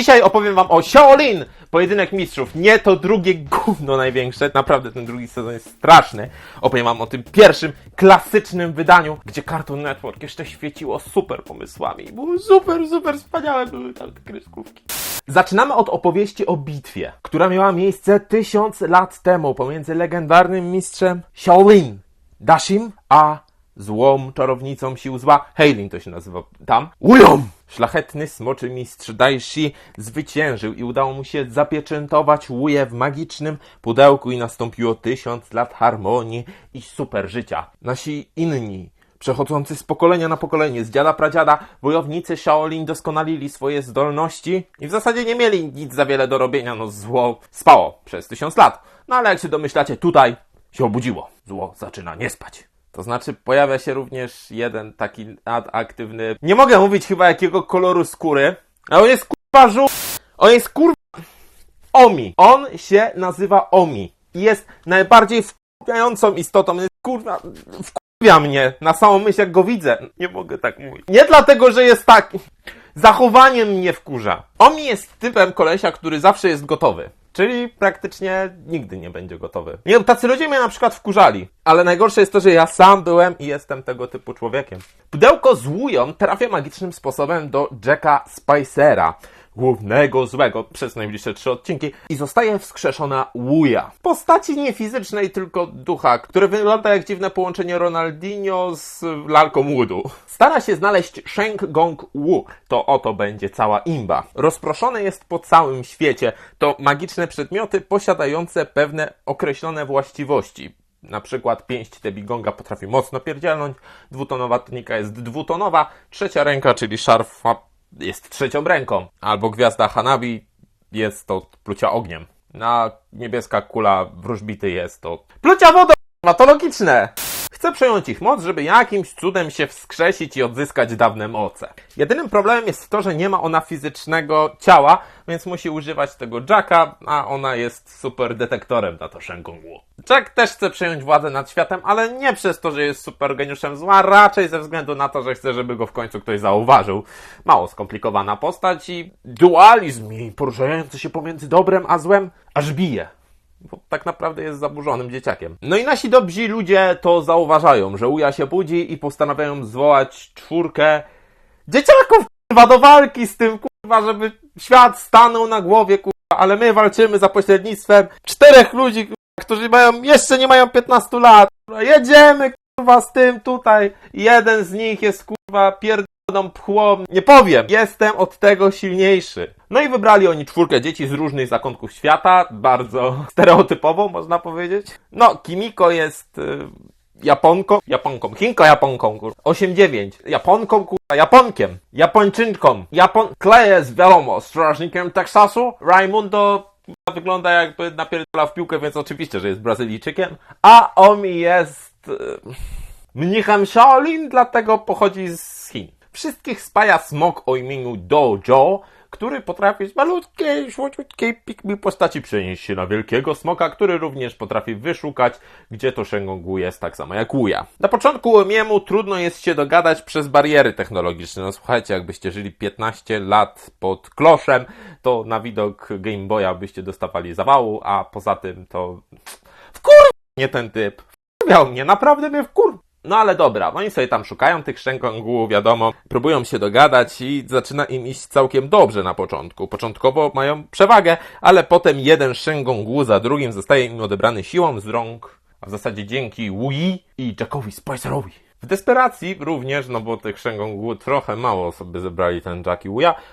Dzisiaj opowiem wam o Shaolin, pojedynek mistrzów. Nie to drugie gówno największe, naprawdę ten drugi sezon jest straszny. Opowiem wam o tym pierwszym, klasycznym wydaniu, gdzie Cartoon Network jeszcze świeciło super pomysłami. Było super, super wspaniałe były tam te kreskówki. Zaczynamy od opowieści o bitwie, która miała miejsce tysiąc lat temu pomiędzy legendarnym mistrzem Shaolin, Dashim, a złą czarownicą sił zła, Heilin to się nazywa tam, Wujom! Szlachetny smoczy mistrz Daishi zwyciężył i udało mu się zapieczętować Wuję w magicznym pudełku i nastąpiło tysiąc lat harmonii i super życia. Nasi inni przechodzący z pokolenia na pokolenie, z dziada pradziada, wojownicy Shaolin doskonalili swoje zdolności i w zasadzie nie mieli nic za wiele do robienia, no zło spało przez tysiąc lat. No ale jak się domyślacie, tutaj się obudziło. Zło zaczyna nie spać. To znaczy pojawia się również jeden taki aktywny, nie mogę mówić chyba jakiego koloru skóry, ale on jest kurwa żół... On jest kurwa... Omi. On się nazywa Omi. I jest najbardziej wkurwiającą istotą. Jest kurwa... Wkurwia mnie na samą myśl, jak go widzę. Nie mogę tak mówić. Nie dlatego, że jest taki... Zachowaniem mnie wkurza. Omi jest typem kolesia, który zawsze jest gotowy. Czyli praktycznie nigdy nie będzie gotowy. Nie, tacy ludzie mnie na przykład wkurzali. Ale najgorsze jest to, że ja sam byłem i jestem tego typu człowiekiem. Pudełko z łują trafia magicznym sposobem do Jacka Spicera, głównego złego przez najbliższe trzy odcinki i zostaje wskrzeszona łuja. W postaci nie fizycznej, tylko ducha, który wygląda jak dziwne połączenie Ronaldinho z lalką Woodu. Stara się znaleźć Sheng Gong Wu. To oto będzie cała imba. Rozproszone jest po całym świecie. To magiczne przedmioty posiadające pewne określone właściwości. Na przykład pięść Tebigonga potrafi mocno pierdzielnąć, dwutonowa tunika jest dwutonowa, trzecia ręka, czyli szarf jest trzecią ręką, albo gwiazda Hanabi jest to plucia ogniem. A niebieska kula wróżbity jest to plucia wodą, a to logiczne. Chce przejąć ich moc, żeby jakimś cudem się wskrzesić i odzyskać dawne moce. Jedynym problemem jest to, że nie ma ona fizycznego ciała, więc musi używać tego Jacka, a ona jest super detektorem na to Shengongu. Jack też chce przejąć władzę nad światem, ale nie przez to, że jest super geniuszem zła, raczej ze względu na to, że chce, żeby go w końcu ktoś zauważył. Mało skomplikowana postać i dualizm jej poruszający się pomiędzy dobrem a złem aż bije bo tak naprawdę jest zaburzonym dzieciakiem. No i nasi dobrzy ludzie to zauważają, że Uja się budzi i postanawiają zwołać czwórkę dzieciaków, kurwa, do walki z tym, kurwa, żeby świat stanął na głowie, kurwa, ale my walczymy za pośrednictwem czterech ludzi, kurwa, którzy mają, jeszcze nie mają 15 lat, kurwa, jedziemy, kurwa, z tym tutaj. Jeden z nich jest, kurwa, pchłą. Nie powiem, jestem od tego silniejszy. No i wybrali oni czwórkę dzieci z różnych zakątków świata, bardzo stereotypowo można powiedzieć. No, Kimiko jest y, Japonką, Japonką, Chinko Japonką, kur... 8-9, Japonką, kurwa, Japonkiem, Japończynką, Japon... Clay jest, wiadomo, strażnikiem Teksasu, Raimundo wygląda jakby napierdala w piłkę, więc oczywiście, że jest Brazylijczykiem, a Omi jest y, mnichem Shaolin, dlatego pochodzi z Chin. Wszystkich spaja smok o imieniu Dojo, który potrafi z malutkiej, słodziutkiej pikmi postaci przenieść się na wielkiego smoka, który również potrafi wyszukać, gdzie to Shengongu jest, tak samo jak Uja. Na początku Omiemu trudno jest się dogadać przez bariery technologiczne. No słuchajcie, jakbyście żyli 15 lat pod kloszem, to na widok Game Boya byście dostawali zawału, a poza tym to... Wkur... nie ten typ. Wkurwiał mnie, naprawdę mnie wkur... No ale dobra, oni sobie tam szukają tych szczękongłów, wiadomo, próbują się dogadać i zaczyna im iść całkiem dobrze na początku. Początkowo mają przewagę, ale potem jeden szczękongłu za drugim zostaje im odebrany siłą z rąk, a w zasadzie dzięki Wii i Jackowi Spicerowi. W desperacji również, no bo tych Shengongu trochę mało sobie zebrali ten Jack i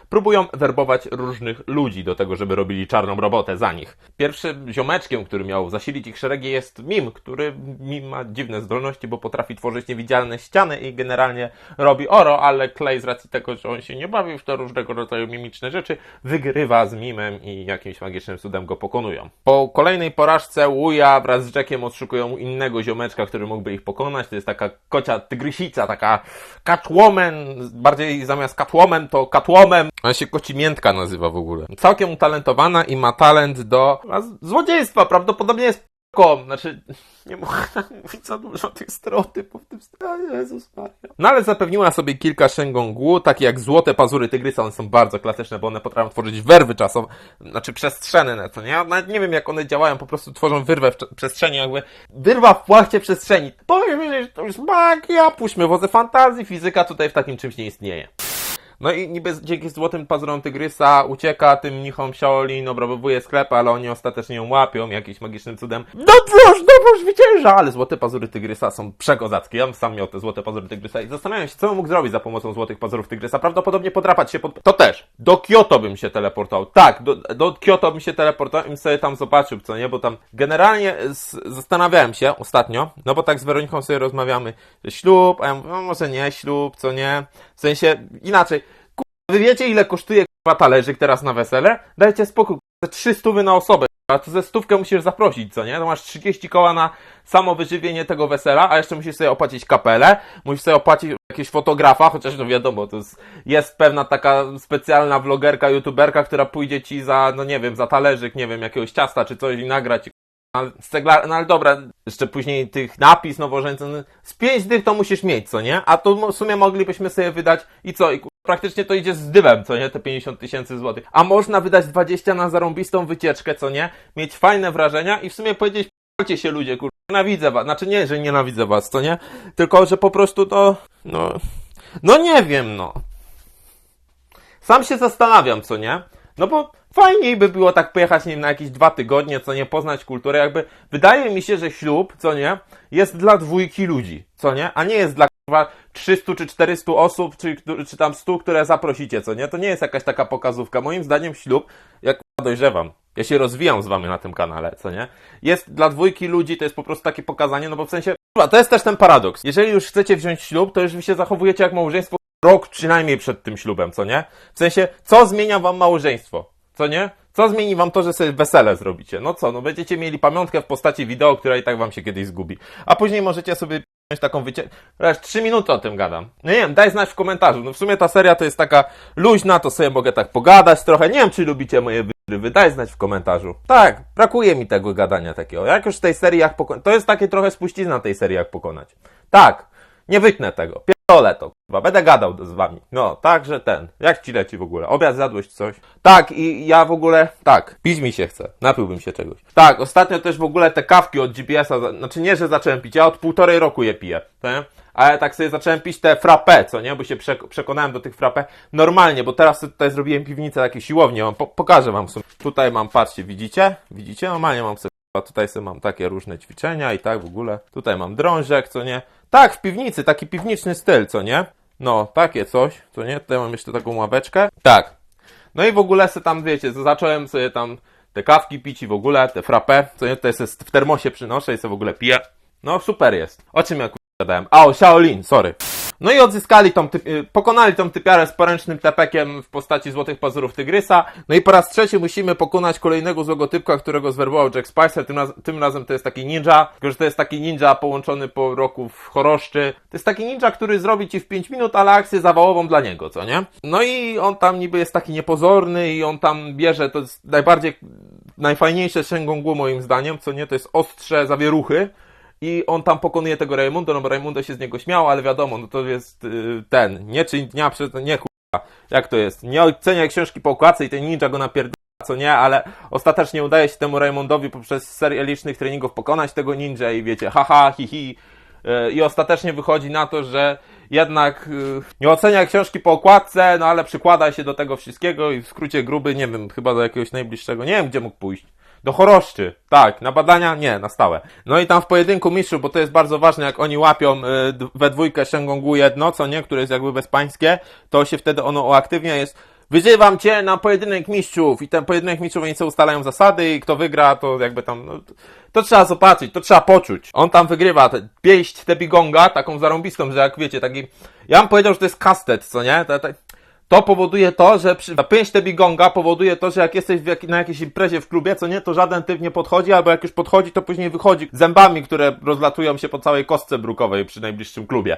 próbują werbować różnych ludzi do tego, żeby robili czarną robotę za nich. Pierwszym ziomeczkiem, który miał zasilić ich szeregi jest Mim, który Mim ma dziwne zdolności, bo potrafi tworzyć niewidzialne ściany i generalnie robi oro, ale Clay z racji tego, że on się nie bawi w to różnego rodzaju mimiczne rzeczy, wygrywa z Mimem i jakimś magicznym cudem go pokonują. Po kolejnej porażce Wuya wraz z Jackiem odszukują innego ziomeczka, który mógłby ich pokonać. To jest taka kocia tygrysica, taka Catwoman, bardziej zamiast Catwoman to Catwoman. Ona się kocimiętka nazywa w ogóle. Całkiem utalentowana i ma talent do złodziejstwa. Prawdopodobnie jest Ko, znaczy, nie mogę tak mówić za dużo tych stereotypów w tym stanie, Jezus Maria. No ale zapewniła sobie kilka Shengongu, takie jak złote pazury tygrysa, one są bardzo klasyczne, bo one potrafią tworzyć werwy czasowe, znaczy przestrzenne, co nie? Ja nawet nie wiem jak one działają, po prostu tworzą wyrwę w przestrzeni, jakby wyrwa w płachcie przestrzeni. Powiem, że to jest magia, puśćmy wodze fantazji, fizyka tutaj w takim czymś nie istnieje. No i niby dzięki złotym pazurom tygrysa ucieka tym mnichom Shaolin, obrabowuje sklepy, ale oni ostatecznie ją łapią jakimś magicznym cudem. Dobrze, dobrze, zwycięża! Ale złote pazury tygrysa są przekozackie. Ja bym sam miał te złote pazury tygrysa i zastanawiam się, co bym mógł zrobić za pomocą złotych pazurów tygrysa. Prawdopodobnie podrapać się pod... To też. Do Kyoto bym się teleportował. Tak, do, do Kyoto bym się teleportował i sobie tam zobaczył, co nie? Bo tam generalnie z, zastanawiałem się ostatnio, no bo tak z Weroniką sobie rozmawiamy, ślub, a ja mówię, no może nie ślub, co nie? W sensie, inaczej, Wy wiecie, ile kosztuje k***a talerzyk teraz na wesele? Dajcie spokój, k***a, trzy stówy na osobę, a to ze stówkę musisz zaprosić, co nie? To masz 30 koła na samo wyżywienie tego wesela, a jeszcze musisz sobie opłacić kapelę, musisz sobie opłacić jakiegoś fotografa, chociaż no wiadomo, to jest, jest pewna taka specjalna vlogerka, youtuberka, która pójdzie ci za, no nie wiem, za talerzyk, nie wiem, jakiegoś ciasta czy coś i nagra ci ale z cegla, no ale dobra, jeszcze później tych napis nowożeńcy, no, z pięć dych to musisz mieć, co nie? A to w sumie moglibyśmy sobie wydać i co? I praktycznie to idzie z dywem, co nie? Te 50 tysięcy złotych. A można wydać 20 na zarąbistą wycieczkę, co nie? Mieć fajne wrażenia i w sumie powiedzieć, p***cie się ludzie, kur... Nienawidzę was. Znaczy nie, że nienawidzę was, co nie? Tylko, że po prostu to, no... No nie wiem, no. Sam się zastanawiam, co nie? No bo fajniej by było tak pojechać, nie wiem, na jakieś dwa tygodnie, co nie, poznać kulturę, jakby wydaje mi się, że ślub, co nie, jest dla dwójki ludzi, co nie, a nie jest dla kurwa 300 czy 400 osób, czy, czy tam 100, które zaprosicie, co nie, to nie jest jakaś taka pokazówka. Moim zdaniem ślub, jak dojrzewam, ja się rozwijam z wami na tym kanale, co nie, jest dla dwójki ludzi, to jest po prostu takie pokazanie, no bo w sensie, to jest też ten paradoks. Jeżeli już chcecie wziąć ślub, to już wy się zachowujecie jak małżeństwo rok przynajmniej przed tym ślubem, co nie? W sensie, co zmienia wam małżeństwo? Co nie? Co zmieni wam to, że sobie wesele zrobicie? No co, no będziecie mieli pamiątkę w postaci wideo, która i tak wam się kiedyś zgubi. A później możecie sobie taką. Aż trzy minuty o tym gadam. No nie wiem, daj znać w komentarzu. No w sumie ta seria to jest taka luźna, to sobie mogę tak pogadać trochę. Nie wiem, czy lubicie moje wygrywy. Daj znać w komentarzu. Tak, brakuje mi tego gadania takiego. Jak już w tej serii jak pokonać. To jest takie trochę spuścizna tej serii jak pokonać. Tak, nie wytnę tego. Pierdolę to, kurwa. Będę gadał z wami. No, także ten. Jak ci leci w ogóle? Obiad zjadłeś czy coś? Tak, i ja w ogóle, tak, pić mi się chce. Napiłbym się czegoś. Tak, ostatnio też w ogóle te kawki od GPS-a, znaczy nie, że zacząłem pić, ja od półtorej roku je piję? Ale tak sobie zacząłem pić te frappe, co nie? Bo się przek- przekonałem do tych frappe normalnie, bo teraz tutaj zrobiłem piwnicę, takie siłownię, mam, po- pokażę wam w sumie. Tutaj mam, patrzcie, widzicie? Widzicie? Normalnie mam sobie tutaj sobie mam takie różne ćwiczenia i tak w ogóle. Tutaj mam drążek, co nie? Tak, w piwnicy, taki piwniczny styl, co nie? No, takie coś, co nie? Tutaj mam jeszcze taką ławeczkę. Tak. No i w ogóle se tam, wiecie, zacząłem sobie tam te kawki pić i w ogóle, te frappe, co nie? Tutaj w termosie przynoszę i sobie w ogóle piję. No, super jest. O czym ja gadałem? A, o Shaolin, sorry. No i odzyskali tą y, pokonali tą typiarę z poręcznym tepekiem w postaci złotych pazurów tygrysa. No i po raz trzeci musimy pokonać kolejnego złego typka, którego zwerbował Jack Spicer. Tym, raz, tym razem to jest taki ninja, tylko że to jest taki ninja połączony po roku w choroszczy. To jest taki ninja, który zrobi ci w 5 minut, ale akcję zawałową dla niego, co nie? No i on tam niby jest taki niepozorny i on tam bierze, to jest najbardziej, najfajniejsze Shengongu moim zdaniem, co nie? To jest ostrze zawieruchy i on tam pokonuje tego Raymundo, no bo Raymundo się z niego śmiał, ale wiadomo, no to jest y, ten, nie czyń dnia przed, nie kurwa, jak to jest, nie ocenia książki po okładce i ten ninja go napierdala, co nie, ale ostatecznie udaje się temu Raymondowi poprzez serię licznych treningów pokonać tego ninja i wiecie, haha, hi, hi. Y, I ostatecznie wychodzi na to, że jednak y, nie ocenia książki po okładce, no ale przykłada się do tego wszystkiego i w skrócie gruby, nie wiem, chyba do jakiegoś najbliższego, nie wiem gdzie mógł pójść. Do choroszczy, tak, na badania nie, na stałe. No i tam w pojedynku mistrzów, bo to jest bardzo ważne, jak oni łapią y, we dwójkę Shengongu jedno, co nie, które jest jakby bezpańskie, to się wtedy ono uaktywnia, jest wyzywam cię na pojedynek mistrzów i ten pojedynek mistrzów oni sobie ustalają zasady i kto wygra, to jakby tam, no, to, trzeba zobaczyć, to trzeba poczuć. On tam wygrywa, te, Tebigonga, taką zarąbistą, że jak wiecie, taki, ja bym powiedział, że to jest kastet, co nie, to, to, to powoduje to, że przy, ta pięść Tebigonga powoduje to, że jak jesteś jak, na jakiejś imprezie w klubie, co nie, to żaden typ nie podchodzi, albo jak już podchodzi, to później wychodzi zębami, które rozlatują się po całej kostce brukowej przy najbliższym klubie.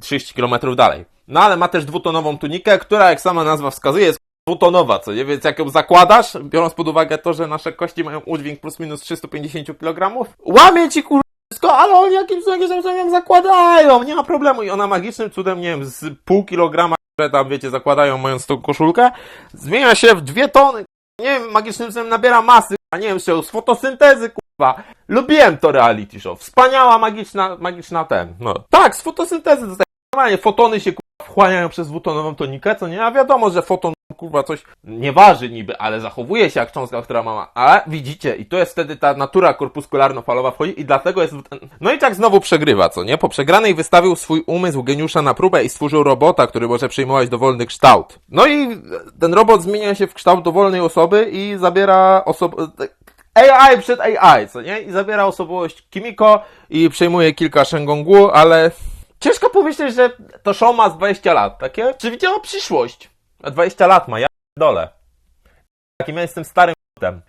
30 km dalej. No ale ma też dwutonową tunikę, która jak sama nazwa wskazuje jest dwutonowa, co nie? Więc jak ją zakładasz, biorąc pod uwagę to, że nasze kości mają udźwięk plus minus 350 kg, łamie ci kur... ale oni jakimś tam ją zakładają, nie ma problemu. I ona magicznym cudem, nie wiem, z pół kilograma, które tam, wiecie, zakładają mając tą koszulkę, zmienia się w dwie tony. Nie wiem, magicznym cudem nabiera masy, a nie wiem, czego, z fotosyntezy, kurwa. Lubiłem to reality show. Wspaniała, magiczna, magiczna ten, no. Tak, z fotosyntezy dostaję. Fotony się, kurwa, wchłaniają przez dwutonową tonikę, co nie? A wiadomo, że foton, kurwa, coś nie waży niby, ale zachowuje się jak cząstka, która ma. Ale widzicie, i to jest wtedy ta natura korpuskularno-falowa wchodzi i dlatego jest... No i tak znowu przegrywa, co nie? Po przegranej wystawił swój umysł geniusza na próbę i stworzył robota, który może przyjmować dowolny kształt. No i ten robot zmienia się w kształt dowolnej osoby i zabiera osobę... AI przed AI, co nie? I zabiera osobowość Kimiko i przejmuje kilka Shengongu, ale ciężko pomyśleć, że to show ma z 20 lat, takie? Czy widziała przyszłość? A 20 lat ma, ja dole. Jakim ja jestem starym.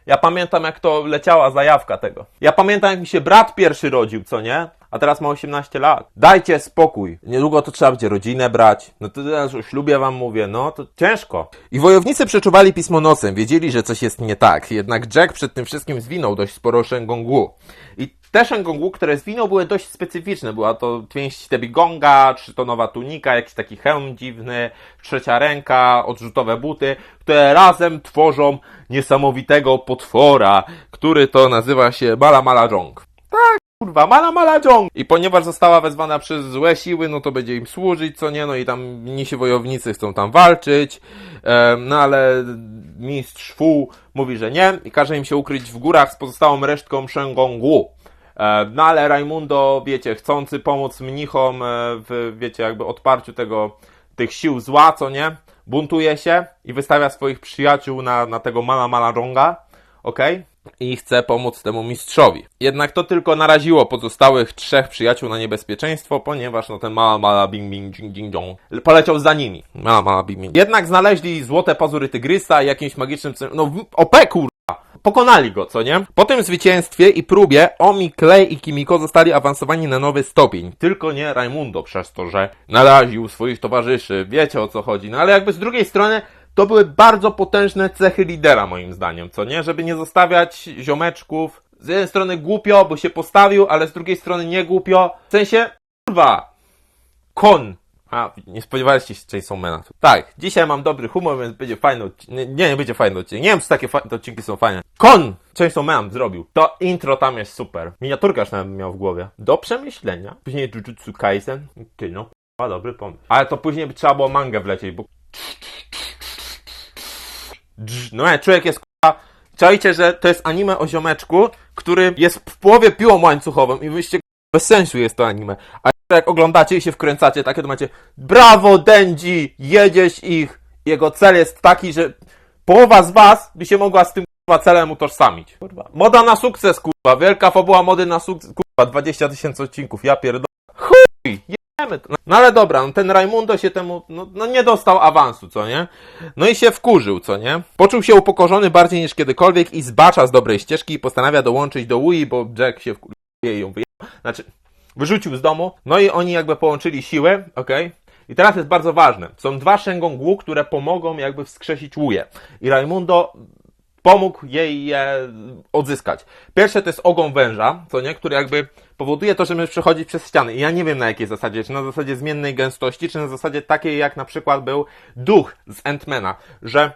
Ja pamiętam, jak to leciała zajawka tego. Ja pamiętam, jak mi się brat pierwszy rodził, co nie? A teraz ma 18 lat. Dajcie spokój. Niedługo to trzeba będzie rodzinę brać. No to teraz o ślubie wam mówię, no to ciężko. I wojownicy przeczuwali pismo nosem, wiedzieli, że coś jest nie tak. Jednak Jack przed tym wszystkim zwinął dość sporo Shengongu. I te Shengongu, które zwinął, były dość specyficzne. Była to pięść Tebigonga, trzytonowa tunika, jakiś taki hełm dziwny, trzecia ręka, odrzutowe buty, które razem tworzą niesamowitego potwora, który to nazywa się Mala Mala Jong. Tak, kurwa, Mala Mala Jong! I ponieważ została wezwana przez złe siły, no to będzie im służyć, co nie, no i tam mnisi wojownicy chcą tam walczyć, no ale mistrz Fu mówi, że nie i każe im się ukryć w górach z pozostałą resztką Shengongu. E, No ale Raimundo, wiecie, chcący pomóc mnichom e, w, wiecie, jakby odparciu tego, tych sił zła, co nie, buntuje się i wystawia swoich przyjaciół na, na tego Mala Mala Ronga, okej? I chce pomóc temu mistrzowi. Jednak to tylko naraziło pozostałych trzech przyjaciół na niebezpieczeństwo, ponieważ no ten Mala Mala Bing Bing Ding Ding Dong poleciał za nimi. Mala Mala Bing Bing. Jednak znaleźli złote pazury tygrysa jakimś magicznym... No w- OP kur... Pokonali go, co nie? Po tym zwycięstwie i próbie Omi, Clay i Kimiko zostali awansowani na nowy stopień. Tylko nie Raimundo przez to, że naraził swoich towarzyszy. Wiecie o co chodzi. No ale jakby z drugiej strony to były bardzo potężne cechy lidera moim zdaniem, co nie? Żeby nie zostawiać ziomeczków. Z jednej strony głupio, bo się postawił, ale z drugiej strony nie głupio. W sensie, kurwa, kon. A, nie spodziewaliście się Chainsawmana. Tak, dzisiaj mam dobry humor, więc będzie fajny odcinek. Nie, nie będzie fajny odcinek. Nie wiem, czy takie fa- odcinki są fajne. Kon! Chainsaw zrobił. To intro tam jest super. Miniaturka już nawet miał w głowie. Do przemyślenia. Później Jujutsu Kaisen. Okej, no, k***a, dobry pomysł. Ale to później by trzeba było mangę wlecieć, bo... Dż- No nie, człowiek jest k***a... Czajcie, że to jest anime o ziomeczku, który jest w połowie piłą łańcuchową i wyście bez sensu jest to anime. A jak oglądacie i się wkręcacie takie, to macie Brawo, Denji! Jedziesz ich! Jego cel jest taki, że połowa z was by się mogła z tym kurwa celem utożsamić. Kurwa. Moda na sukces, kurwa. Wielka fabuła mody na sukces. Kurwa, 20 tysięcy odcinków. Ja pierdolę. Chuj! No ale dobra, no ten Raimundo się temu, no, no nie dostał awansu, co nie? No i się wkurzył, co nie? Poczuł się upokorzony bardziej niż kiedykolwiek i zbacza z dobrej ścieżki i postanawia dołączyć do Wii, bo Jack się wkurzył i ją wyjechał. Znaczy, wyrzucił z domu. No i oni jakby połączyli siły, okej? I teraz jest bardzo ważne. Są dwa Shengongu, które pomogą jakby wskrzesić Wuję. I Raimundo pomógł jej je odzyskać. Pierwsze to jest ogon węża, co nie, który jakby powoduje to, że my przechodzić przez ściany. I ja nie wiem na jakiej zasadzie, czy na zasadzie zmiennej gęstości, czy na zasadzie takiej jak na przykład był duch z Ant-Mana, że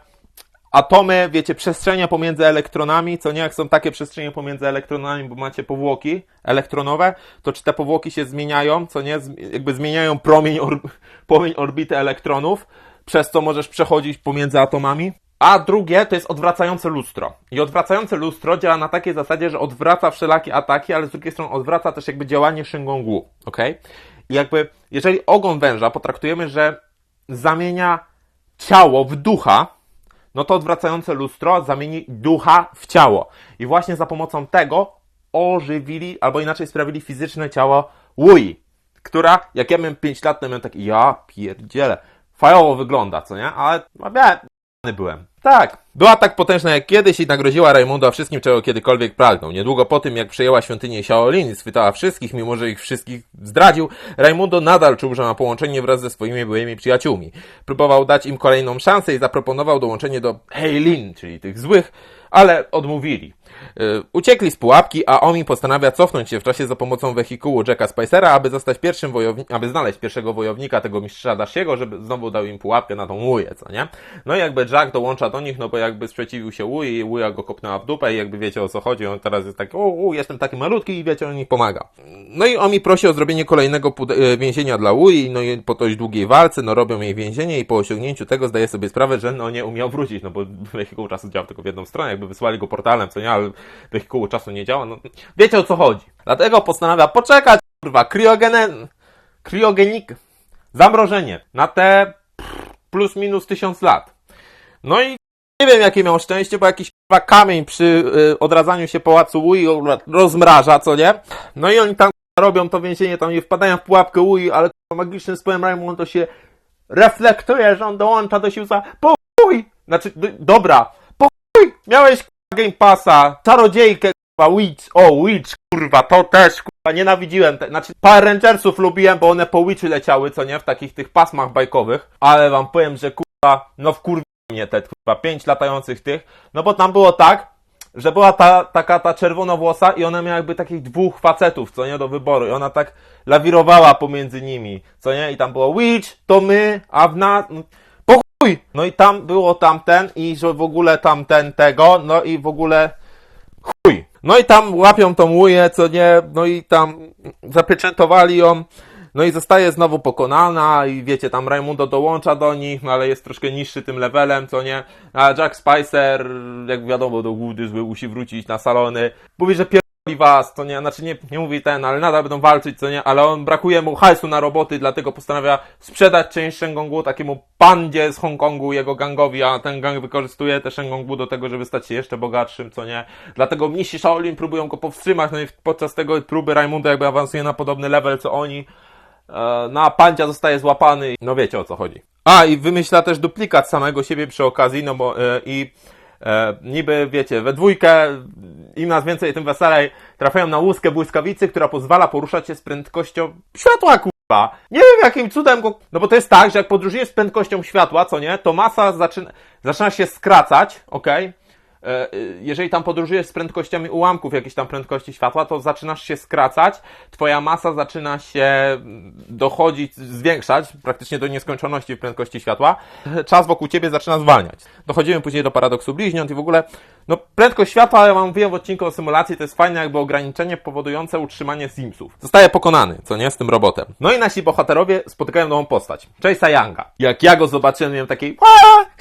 atomy, wiecie, przestrzenie pomiędzy elektronami, co nie, jak są takie przestrzenie pomiędzy elektronami, bo macie powłoki elektronowe, to czy te powłoki się zmieniają, co nie, jakby zmieniają promień, or, promień orbity elektronów, przez co możesz przechodzić pomiędzy atomami. A drugie to jest odwracające lustro. I odwracające lustro działa na takiej zasadzie, że odwraca wszelakie ataki, ale z drugiej strony odwraca też jakby działanie Shingongu, ok? I jakby, jeżeli ogon węża potraktujemy, że zamienia ciało w ducha, no to odwracające lustro zamieni ducha w ciało. I właśnie za pomocą tego ożywili, albo inaczej sprawili fizyczne ciało Wui, która, jak ja miałem 5 lat, to miałem taki, ja pierdzielę, fajowo wygląda, co nie? Ale, no, byłem. Tak. Była tak potężna jak kiedyś i nagroziła Raimundo wszystkim, czego kiedykolwiek pragnął. Niedługo po tym, jak przejęła świątynię Shaolin i schwytała wszystkich, mimo że ich wszystkich zdradził, Raimundo nadal czuł, że ma połączenie wraz ze swoimi byłymi przyjaciółmi. Próbował dać im kolejną szansę i zaproponował dołączenie do Heilin, czyli tych złych, ale odmówili. Yy, uciekli z pułapki, a Omi postanawia cofnąć się w czasie za pomocą wehikułu Jacka Spicera, aby zostać pierwszym wojownikiem, aby znaleźć pierwszego wojownika tego mistrza Dashiego, żeby znowu dał im pułapkę na tą łuję, co nie? No i jakby Jack dołącza do nich, no bo jakby sprzeciwił się łui i łuja go kopnęła w dupę i jakby wiecie o co chodzi, on teraz jest taki, u, jestem taki malutki i wiecie, on mi pomaga. No i Omi prosi o zrobienie kolejnego e, więzienia dla łui, no i po dość długiej walce, no robią jej więzienie i po osiągnięciu tego zdaje sobie sprawę, że no nie umiał wrócić, no bo wehikuł czasu działa tylko w jedną stronę, jakby wysłali go portalem, co nie, ale wehikuł czasu nie działa, no wiecie o co chodzi. Dlatego postanawia poczekać, kurwa, kriogenen... zamrożenie na te plus minus tysiąc lat. No i nie wiem jakie miał szczęście, bo jakiś kurwa kamień przy y, odradzaniu się pałacu Wui rozmraża, co nie? No i oni tam robią to więzienie, tam nie wpadają w pułapkę Wui, ale kurwa, magicznym spojem Raymond to się reflektuje, że on dołącza do siłca. Po chuj! Znaczy, d- dobra, po chuj! Miałeś Game Passa, czarodziejkę, kurwa, Witch, o Witch, kurwa, to też, kurwa, nienawidziłem, te, znaczy Power Rangersów lubiłem, bo one po Witchy leciały, co nie, w takich tych pasmach bajkowych, ale wam powiem, że kurwa, no wkurwi mnie te, kurwa, pięć latających tych, no bo tam było tak, że była ta, taka ta czerwonowłosa i ona miała jakby takich dwóch facetów, co nie, do wyboru i ona tak lawirowała pomiędzy nimi, co nie, i tam było Witch, to my, a w nas, po chuj! No i tam było tamten i że w ogóle tamten tego, no i w ogóle chuj. No i tam łapią tą łuję, co nie, no i tam zapieczętowali ją, no i zostaje znowu pokonana i wiecie, tam Raimundo dołącza do nich, no ale jest troszkę niższy tym levelem, co nie, a Jack Spicer, jak wiadomo, do głudy zły musi wrócić na salony, mówi, że pierdoli was, co nie, znaczy nie, nie mówi ten, ale nadal będą walczyć, co nie, ale on brakuje mu hajsu na roboty, dlatego postanawia sprzedać część Shengongu takiemu pandzie z Hongkongu, jego gangowi, a ten gang wykorzystuje te Shengongu do tego, żeby stać się jeszcze bogatszym, co nie. Dlatego mnisi Shaolin próbują go powstrzymać, no i podczas tego próby Raimundo jakby awansuje na podobny level, co oni. E, No a pandzia zostaje złapany no wiecie o co chodzi. A i wymyśla też duplikat samego siebie przy okazji, no bo e, i e, niby wiecie, we dwójkę im nas więcej, tym weselej trafiają na łuskę błyskawicy, która pozwala poruszać się z prędkością światła, kurwa. Nie wiem jakim cudem go... No bo to jest tak, że jak podróżujesz z prędkością światła, co nie, to masa zaczyna, zaczyna się skracać, okej? E, jeżeli tam podróżujesz z prędkościami ułamków jakiejś tam prędkości światła, to zaczynasz się skracać, twoja masa zaczyna się dochodzić, zwiększać praktycznie do nieskończoności w prędkości światła, czas wokół ciebie zaczyna zwalniać. Dochodzimy później do paradoksu bliźniąt i w ogóle, no prędkość światła, ja wam mówiłem w odcinku o symulacji, to jest fajne jakby ograniczenie powodujące utrzymanie Simsów. Zostaje pokonany, co nie, z tym robotem. No i nasi bohaterowie spotykają nową postać, Chase'a Younga. Jak ja go zobaczyłem, miałem takiej!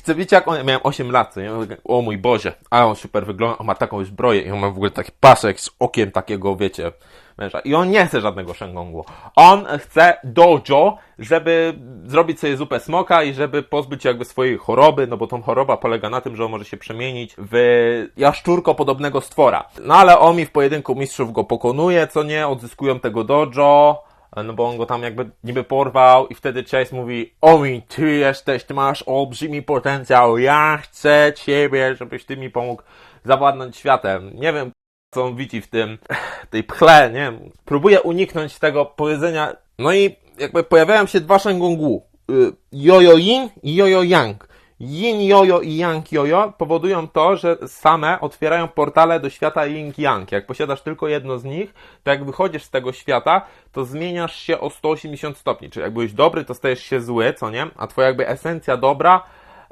Chcę widzieć jak on, miałem 8 lat, nie, o mój Boże, a on super wygląda, on ma taką zbroję i on ma w ogóle taki pasek z okiem takiego, wiecie, męża. I on nie chce żadnego Shengongu. On chce dojo, żeby zrobić sobie zupę smoka i żeby pozbyć się jakby swojej choroby, no bo tą choroba polega na tym, że on może się przemienić w jaszczurko podobnego stwora. No ale Omi w pojedynku mistrzów go pokonuje, co nie, odzyskują tego dojo, no bo on go tam jakby niby porwał i wtedy Chase mówi Omi, ty jesteś, ty masz olbrzymi potencjał, ja chcę ciebie, żebyś ty mi pomógł zawładnąć światem. Nie wiem, co on widzi w tym, tej pchle, nie wiem. Próbuje uniknąć tego powiedzenia. No i jakby pojawiają się dwa Shengongu. y, Jojo Yin i Jojo Yang. Yin Jojo i Yang Jojo powodują to, że same otwierają portale do świata Yin Yang. Jak posiadasz tylko jedno z nich, to jak wychodzisz z tego świata, to zmieniasz się o 180 stopni. Czyli jak byłeś dobry, to stajesz się zły, co nie? A twoja jakby esencja dobra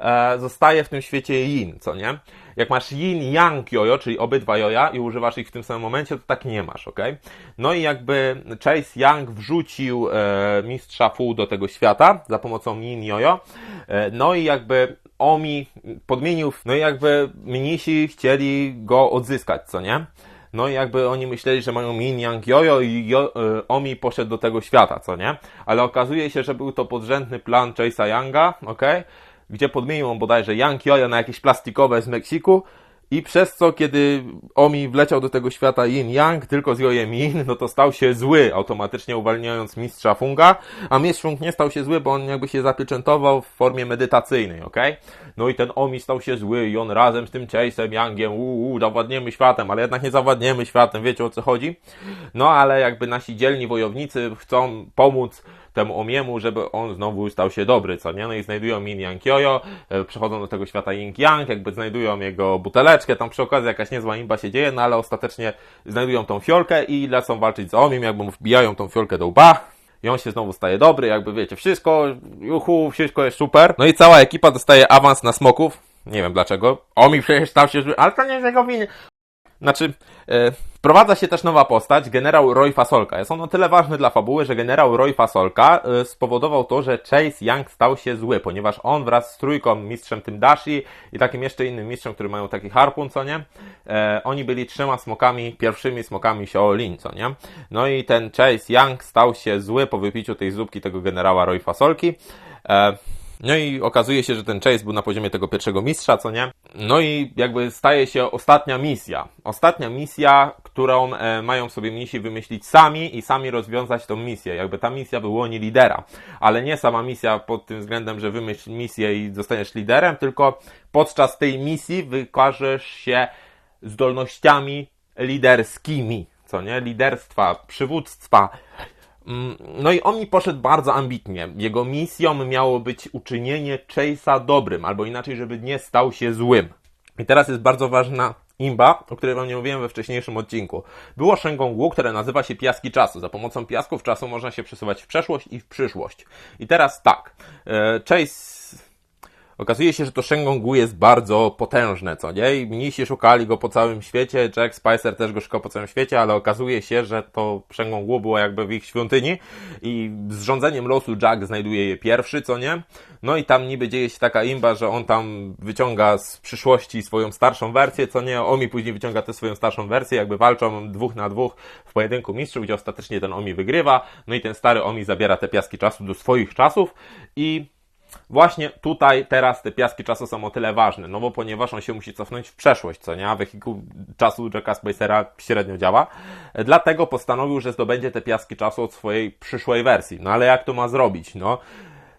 e, zostaje w tym świecie yin, co nie? Jak masz yin, yang jojo, czyli obydwa joja i używasz ich w tym samym momencie, to tak nie masz, ok? No i jakby Chase Young wrzucił e, mistrza Fu do tego świata za pomocą yin jojo, e, no i jakby Omi podmienił, no i jakby mnisi chcieli go odzyskać, co nie? No i jakby oni myśleli, że mają Min Yang Jojo i jo, y, Omi poszedł do tego świata, co nie? Ale okazuje się, że był to podrzędny plan Chase'a Younga, okej? Gdzie podmienił on bodajże Yang Jojo na jakieś plastikowe z Meksyku I przez co, kiedy Omi wleciał do tego świata Yin-Yang, tylko z Jojem Yin, no to stał się zły, automatycznie uwalniając mistrza Funga, a mistrz Fung nie stał się zły, bo on jakby się zapieczętował w formie medytacyjnej, okej? No i ten Omi stał się zły i on razem z tym Chase'em, Yangiem, uuu, zawładniemy światem, ale jednak nie zawładniemy światem, wiecie o co chodzi? No ale jakby nasi dzielni wojownicy chcą pomóc temu Omiemu, żeby on znowu stał się dobry, co nie? No i znajdują Yin Yang Kyoyo, e, przechodzą do tego świata Yin Yang, jakby znajdują jego buteleczkę, tam przy okazji jakaś niezła imba się dzieje, no ale ostatecznie znajdują tą fiolkę i lecą walczyć z Omim, jakby mu wbijają tą fiolkę do łba. I on się znowu staje dobry, jakby wiecie, wszystko, juhu, wszystko jest super. No i cała ekipa dostaje awans na smoków. Nie wiem dlaczego. Omi przecież stał się ale to nie jest jego winy. Znaczy, e, wprowadza się też nowa postać, generał Roy Fasolka. Jest on o tyle ważny dla fabuły, że generał Roy Fasolka e, spowodował to, że Chase Young stał się zły, ponieważ on wraz z trójką, mistrzem tym Dashi i takim jeszcze innym mistrzem, który mają taki harpun, co nie? E, oni byli trzema smokami, pierwszymi smokami Shaolin, co nie? No i ten Chase Young stał się zły po wypiciu tej zupki tego generała Roy Fasolki. E, no i okazuje się, że ten Chase był na poziomie tego pierwszego mistrza, co nie? No i jakby staje się ostatnia misja. Ostatnia misja, którą e, mają sobie mnisi wymyślić sami i sami rozwiązać tą misję. Jakby ta misja wyłoni lidera. Ale nie sama misja pod tym względem, że wymyśl misję i zostaniesz liderem, tylko podczas tej misji wykażesz się zdolnościami liderskimi, co nie? Liderstwa, przywództwa, No i on mi poszedł bardzo ambitnie. Jego misją miało być uczynienie Chase'a dobrym, albo inaczej, żeby nie stał się złym. I teraz jest bardzo ważna imba, o której wam nie mówiłem we wcześniejszym odcinku. Było Shengongu, które nazywa się piaski czasu. Za pomocą piasków czasu można się przesuwać w przeszłość i w przyszłość. I teraz tak, e, Chase Okazuje się, że to Shengongu jest bardzo potężne, co nie? I mnisi szukali go po całym świecie, Jack Spicer też go szukał po całym świecie, ale okazuje się, że to Shengongu było jakby w ich świątyni i z rządzeniem losu Jack znajduje je pierwszy, co nie? No i tam niby dzieje się taka imba, że on tam wyciąga z przyszłości swoją starszą wersję, co nie? Omi później wyciąga też swoją starszą wersję, jakby walczą dwóch na dwóch w pojedynku mistrzów, gdzie ostatecznie ten Omi wygrywa, no i ten stary Omi zabiera te piaski czasu do swoich czasów i Właśnie tutaj, teraz te piaski czasu są o tyle ważne, no bo ponieważ on się musi cofnąć w przeszłość, co nie? A wehikuł czasu Jacka Spacera średnio działa. Dlatego postanowił, że zdobędzie te piaski czasu od swojej przyszłej wersji. No ale jak to ma zrobić, no?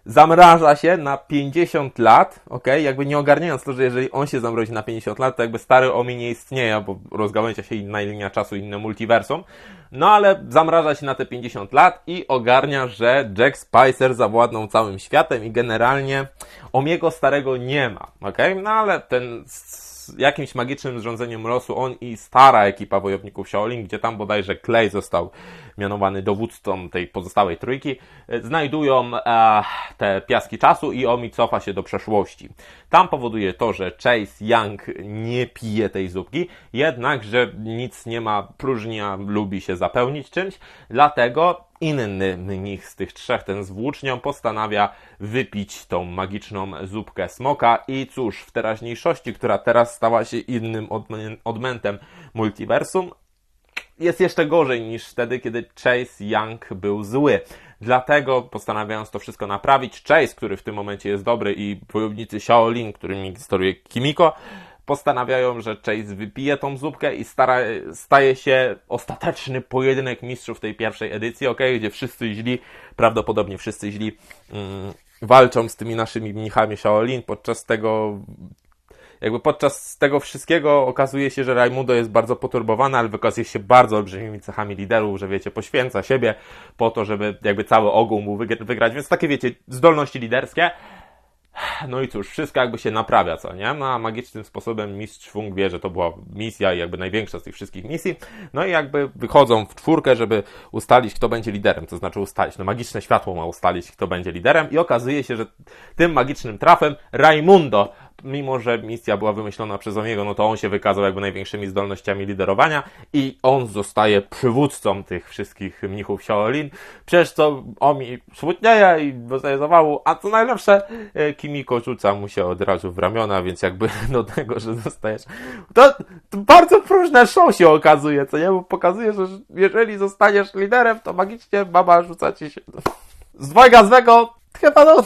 Zamraża się na 50 lat, ok? Jakby nie ogarniając to, że jeżeli on się zamrozi na 50 lat, to jakby stary Omi nie istnieje, bo rozgałęzia się inna linia czasu, inne multiversum. No ale zamraża się na te 50 lat i ogarnia, że Jack Spicer zawładnął całym światem i generalnie Omiego starego nie ma, ok? No ale ten jakimś magicznym zrządzeniem losu on i stara ekipa wojowników Shaolin, gdzie tam bodajże Clay został mianowany dowódcą tej pozostałej trójki, e, znajdują e, te piaski czasu i Omi cofa się do przeszłości. Tam powoduje to, że Chase Young nie pije tej zupki, jednakże nic nie ma, próżnia lubi się zapełnić czymś, dlatego inny mnich z tych trzech, ten z włócznią, postanawia wypić tą magiczną zupkę smoka i cóż, w teraźniejszości, która teraz stała się innym odmę- odmętem multiversum, jest jeszcze gorzej niż wtedy, kiedy Chase Young był zły. Dlatego postanawiając to wszystko naprawić, Chase, który w tym momencie jest dobry i wojownicy Shaolin, którymi steruje Kimiko, postanawiają, że Chase wypije tą zupkę i stara, staje się ostateczny pojedynek mistrzów tej pierwszej edycji, ok, gdzie wszyscy źli, prawdopodobnie wszyscy źli mm, walczą z tymi naszymi mnichami Shaolin podczas tego jakby podczas tego wszystkiego okazuje się, że Raimundo jest bardzo poturbowany, ale wykazuje się bardzo olbrzymimi cechami liderów, że wiecie, poświęca siebie po to, żeby jakby cały ogół wygr- wygrać, więc takie wiecie, zdolności liderskie. No i cóż, wszystko jakby się naprawia, co nie? No a magicznym sposobem mistrz Fung wie, że to była misja i jakby największa z tych wszystkich misji. No i jakby wychodzą w czwórkę, żeby ustalić, kto będzie liderem, to znaczy ustalić, no magiczne światło ma ustalić, kto będzie liderem i okazuje się, że tym magicznym trafem Raimundo, mimo że misja była wymyślona przez Omiego, no to on się wykazał jakby największymi zdolnościami liderowania i on zostaje przywódcą tych wszystkich mnichów Shaolin, przez co Omi smutnieje i dostaje zawału, a co najlepsze, e, Kimiko rzuca mu się od razu w ramiona, więc jakby do tego, że dostajesz... To, to bardzo próżne show się okazuje, co nie? Bo pokazuje, że jeżeli zostaniesz liderem, to magicznie baba rzuca ci się... Z dwojga złego chyba no...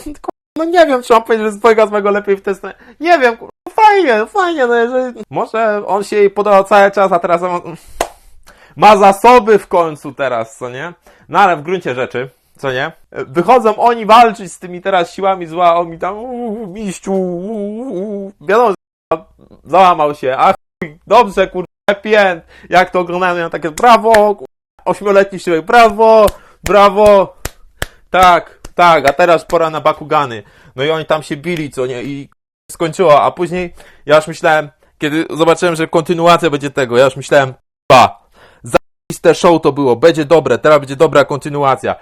No nie wiem, czy mam powiedzieć, że dwojga złego lepiej w testę. Nie wiem, kurwa, fajnie fajnie, fajnie, no jeżeli... Może on się jej podobał cały czas, a teraz on... Ma zasoby w końcu teraz, co nie? No ale w gruncie rzeczy, co nie? Wychodzą oni walczyć z tymi teraz siłami zła, on mi tam uuu, miściu, uuu, wiadomo, załamał się, a chuj, dobrze, kurwa, end. Jak to oglądałem, ja takie brawo, kurwa, ośmioletni siłek, brawo, brawo, tak, tak, a teraz pora na Bakugany. No i oni tam się bili, co nie, i skończyło, a później ja już myślałem, kiedy zobaczyłem, że kontynuacja będzie tego, ja już myślałem, ba, te show to było, będzie dobre, teraz będzie dobra kontynuacja.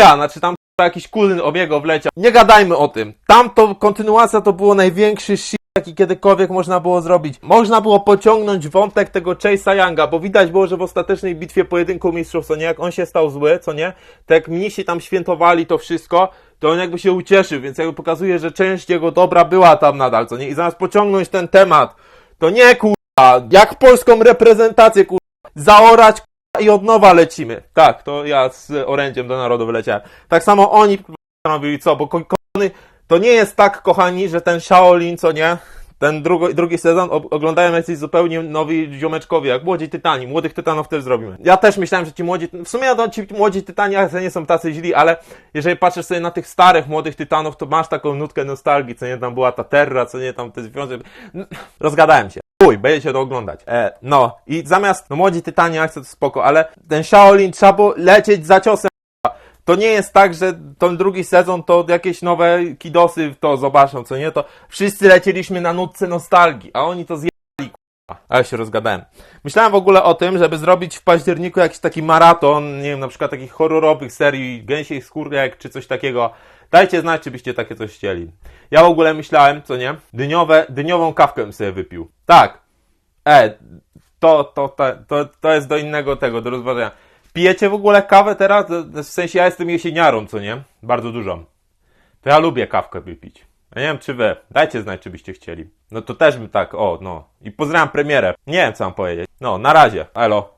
Ja, znaczy tam jakiś kulny obiego wleciał. Nie gadajmy o tym. Tam to kontynuacja to było największy shit, jaki kiedykolwiek można było zrobić. Można było pociągnąć wątek tego Chase'a Younga, bo widać było, że w ostatecznej bitwie pojedynku mistrzów, co nie, jak on się stał zły, co nie, to jak mnisi tam świętowali to wszystko, to on jakby się ucieszył, więc jakby pokazuje, że część jego dobra była tam nadal, co nie, i zamiast pociągnąć ten temat, to nie kurwa, jak polską reprezentację kurwa, zaorać i od nowa lecimy. Tak, to ja z orędziem do narodu wyleciałem. Tak samo oni robili co, bo ko- kochany, to nie jest tak, kochani, że ten Shaolin, co nie, ten drugi, drugi sezon oglądają jacyś zupełnie nowi ziomeczkowie, jak młodzi tytani. Młodych tytanów też zrobimy. Ja też myślałem, że ci młodzi, w sumie no, ci młodzi tytani nie są tacy źli, ale jeżeli patrzysz sobie na tych starych młodych tytanów, to masz taką nutkę nostalgii, co nie, tam była ta Terra, co nie, tam te związki. Rozgadałem się. Chuj, będziecie to oglądać. E, no, i zamiast, no młodzi tytani, akcja to spoko, ale ten Shaolin trzeba było lecieć za ciosem. To nie jest tak, że ten drugi sezon to jakieś nowe kidosy to zobaczą, co nie? To wszyscy lecieliśmy na nutce nostalgii, a oni to zjadli, k***a. Ale się rozgadałem. Myślałem w ogóle o tym, żeby zrobić w październiku jakiś taki maraton, nie wiem, na przykład takich horrorowych serii gęsiej skórek, czy coś takiego. Dajcie znać, czy byście takie coś chcieli. Ja w ogóle myślałem, co nie? Dyniowe, dyniową kawkę sobie wypił. Tak. E, to, to, to, to, to jest do innego tego, do rozważenia. Pijecie w ogóle kawę teraz? W sensie ja jestem jesieniarą, co nie? Bardzo dużą. To ja lubię kawkę wypić. Ja nie wiem, czy wy. Dajcie znać, czy byście chcieli. No to też bym tak, o, no. I pozdrawiam premierę. Nie wiem, co mam powiedzieć. No, na razie. Elo.